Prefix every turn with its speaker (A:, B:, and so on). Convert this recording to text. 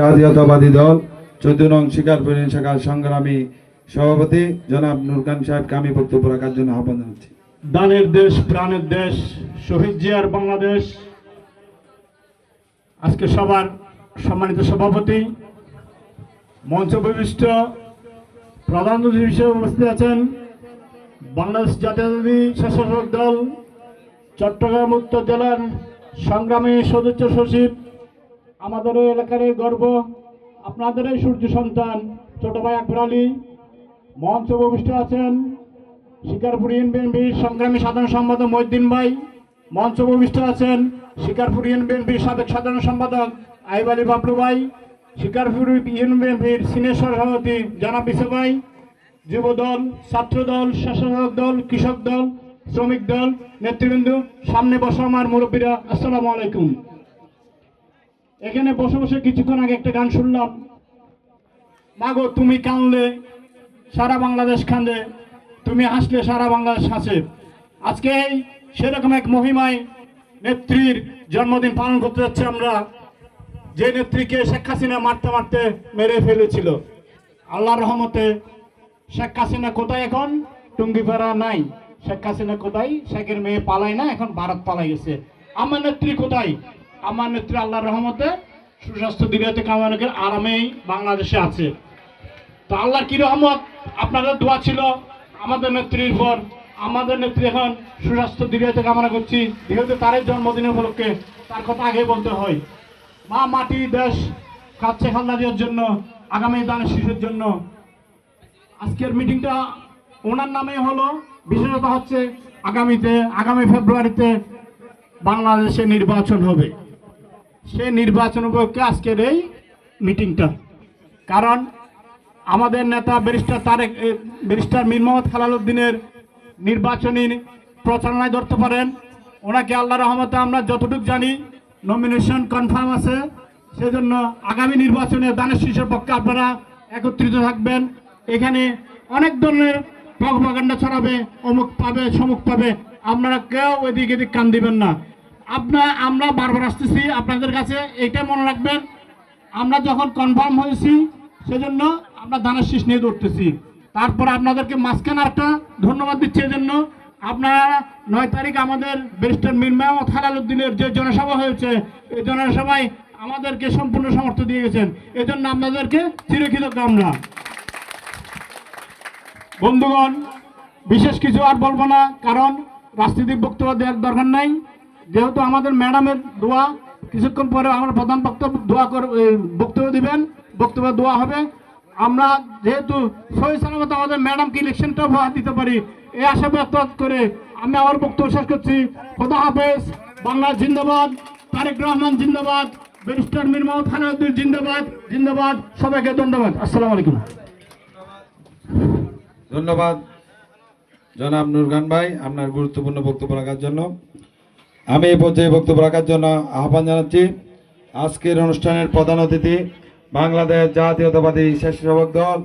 A: জাতীয়তাবাদী দল, চৌদ্দ নং শিকারপুর শাখার সংগ্রামী সভাপতি জনাব নুরকান সাহেবকে আমি বক্তব্য রাখার জন্য আহ্বান জানাচ্ছি।
B: দানের দেশ, প্রাণের দেশ, শহীদ জিয়ার বাংলাদেশ। আজকে সবার সম্মানিত সভাপতি, মঞ্চ বিশিষ্ট প্রধান হিসেবে উপস্থিত আছেন বাংলাদেশ জাতীয়তাবাদী স্বেচ্ছাসেবক দল, চট্টগ্রাম উত্তর জেলার সংগ্রামী সদস্য সচিব আমাদের এলাকার গর্ব, আপনাদের সূর্য সন্তান, ছোট ভাই আকবর আলী মঞ্চ উপবিষ্ট আছেন শিকারপুর ইউনিয়ন বিএনপির সংগ্রামী সাধারণ সম্পাদক মহিদ্দিন ভাই মঞ্চ উপবিষ্ট আছেন শিকারপুর ইউনিয়ন বিএনপির সাবেক সাধারণ সম্পাদক আইব আলী বাবলু ভাই, শিকারপুর ইউনিয়ন বিএনপির সিনিয়র সভাপতি জানাব বিশে ভাই যুব দল ছাত্র দল স্বেচ্ছাসেবক দল, কৃষক দল, শ্রমিক দল, নেতৃবৃন্দ, সামনে বসা আমার মুরব্বীরা, আসসালামু আলাইকুম। এখানে বসে বসে কিছুক্ষণ আগে একটা গান শুনলাম। মাগো, তুমি কানলে সারা বাংলাদেশ কান্দে তুমি হাসলে সারা বাংলাদেশ হাসে। আজকে এই সেরকম এক মহিমায় নেত্রীর জন্মদিন পালন করতে যাচ্ছি আমরা। যে নেত্রীকে শেখ হাসিনা মারতে মারতে মেরে ফেলেছিল। আল্লাহর রহমতে শেখ হাসিনা কোথায় এখন? টুঙ্গিপাড়া নাই। শেখ হাসিনা কোথায়? শেখের মেয়ে পালায় না, এখন ভারত পালাই গেছে। আমার নেত্রী কোথায়? আমার নেত্রী আল্লাহর রহমতে সুস্বাস্থ্য দীর্ঘতে কামানকে আরামেই বাংলাদেশে আছে। তো আল্লাহর কি রহমত? আপনাদের দোয়া ছিল আমাদের নেত্রীর পর। আমাদের নেত্রী এখন সুস্বাস্থ্য দীর্ঘতে কামনা করছি। যেহেতু তারই জন্মদিন উপলক্ষে, তার কথা আগে বলতে হয়। মা মাটি দেশ খাচ্ছে খালনা দেওয়ার জন্য, আগামী দানের শিশুর জন্য। আজকের মিটিংটা ওনার নামে হলো, বিশেষত হচ্ছে আগামীতে, আগামী ফেব্রুয়ারিতে বাংলাদেশে নির্বাচন হবে। সেই নির্বাচন উপলক্ষে আজকের এই মিটিংটা। কারণ আমাদের নেতা ব্যারিস্টার তারেক ব্যারিস্টার মীর মোহাম্মদ খালালুদ্দিনের নির্বাচনী প্রচারণায় ধরতে পারেন। ওনাকে আল্লাহ রহমতে আমরা যতটুকু জানি নমিনেশন কনফার্ম আছে। সেজন্য আগামী নির্বাচনে দানের শীর্ষের পক্ষে আপনারা একত্রিত থাকবেন। এখানে অনেক ধরনের প্রভাকাণ্ডা ছড়াবে, অমুক পাবে, সমুক পাবে। আপনারা কেউ এদিক এদিক কান দিবেন না। আপনার, আমরা বারবার আসতেছি আপনাদের কাছে, এইটা মনে রাখবেন। আমরা যখন কনফার্ম হয়েছি, সেজন্য আমরা ধানের শীষ নিয়ে দৌড়তেছি। তারপর আপনাদেরকে মাঝখানে একটা ধন্যবাদ দিচ্ছি, এজন্য আপনারা নয় তারিখ আমাদের ব্যারিস্টার মীর মেহমদ খালালুদ্দিনের যে জনসভা হয়েছে, এই জনসভায় আমাদেরকে সম্পূর্ণ সমর্থন দিয়ে গেছেন। এজন্য আপনাদেরকে চিরকৃতজ্ঞ আমরা। বন্ধুগণ, বিশেষ কিছু আর বলব না, কারণ রাজনৈতিক বক্তব্য দেওয়ার দরকার নাই। যেহেতু আমাদের ম্যাডামের দোয়া, কিছুক্ষণ পরে আমরা প্রধান বক্তব্য, দোয়া বক্তব্য দিবেন, বক্তব্য দোয়া হবে। আমরা যেহেতু সহি সালামত আমাদের ম্যাডামকে ইলেকশনটা উপহার দিতে পারি এই আশা ব্যক্ত করে আমি আমার বক্তব্য শেষ করছি। খোদা হাফেজ বাংলা জিন্দাবাদ, তারেক রহমান জিন্দাবাদ, ব্যারিস্টার মীর মোহাম্মদ খানাউদ্দিন জিন্দাবাদ জিন্দাবাদ, সবাইকে ধন্যবাদ। আসসালামু আলাইকুম।
A: ধন্যবাদ। জনাব নুরগান ভাই, আপনার গুরুত্বপূর্ণ বক্তব্য রাখার জন্য। আমি এই পর্যায়ে বক্তব্য রাখার জন্য আহ্বান জানাচ্ছি। আজকের অনুষ্ঠানের প্রধান অতিথি বাংলাদেশ জাতীয়তাবাদী স্বেচ্ছাসেবক দল